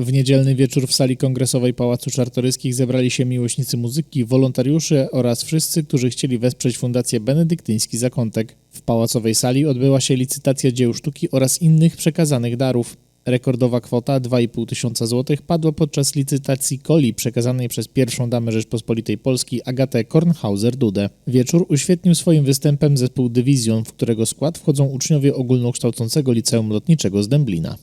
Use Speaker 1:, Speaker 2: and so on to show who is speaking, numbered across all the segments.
Speaker 1: W niedzielny wieczór w sali kongresowej Pałacu Czartoryskich zebrali się miłośnicy muzyki, wolontariusze oraz wszyscy, którzy chcieli wesprzeć Fundację Benedyktyński Zakątek. W pałacowej sali odbyła się licytacja dzieł sztuki oraz innych przekazanych darów. Rekordowa kwota 2,5 tysiąca złotych padła podczas licytacji coli przekazanej przez pierwszą damę Rzeczpospolitej Polskiej Agatę Kornhauser-Dudę. Wieczór uświetnił swoim występem zespół Dywizjon, w którego skład wchodzą uczniowie ogólnokształcącego liceum lotniczego z Dęblina.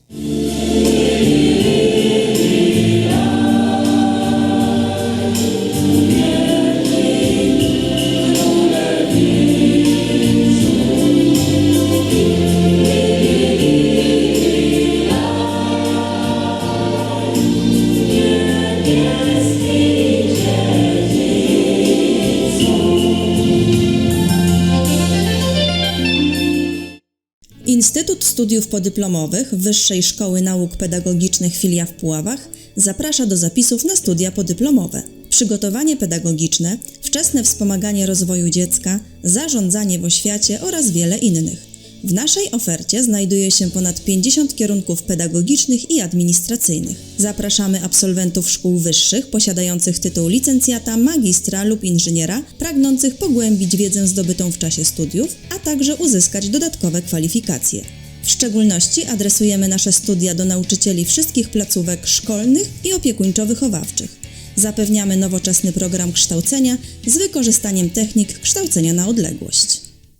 Speaker 2: Instytut Studiów Podyplomowych Wyższej Szkoły Nauk Pedagogicznych Filia w Puławach zaprasza do zapisów na studia podyplomowe. Przygotowanie pedagogiczne, wczesne wspomaganie rozwoju dziecka, zarządzanie w oświacie oraz wiele innych. W naszej ofercie znajduje się ponad 50 kierunków pedagogicznych i administracyjnych. Zapraszamy absolwentów szkół wyższych posiadających tytuł licencjata, magistra lub inżyniera, pragnących pogłębić wiedzę zdobytą w czasie studiów, a także uzyskać dodatkowe kwalifikacje. W szczególności adresujemy nasze studia do nauczycieli wszystkich placówek szkolnych i opiekuńczo-wychowawczych. Zapewniamy nowoczesny program kształcenia z wykorzystaniem technik kształcenia na odległość.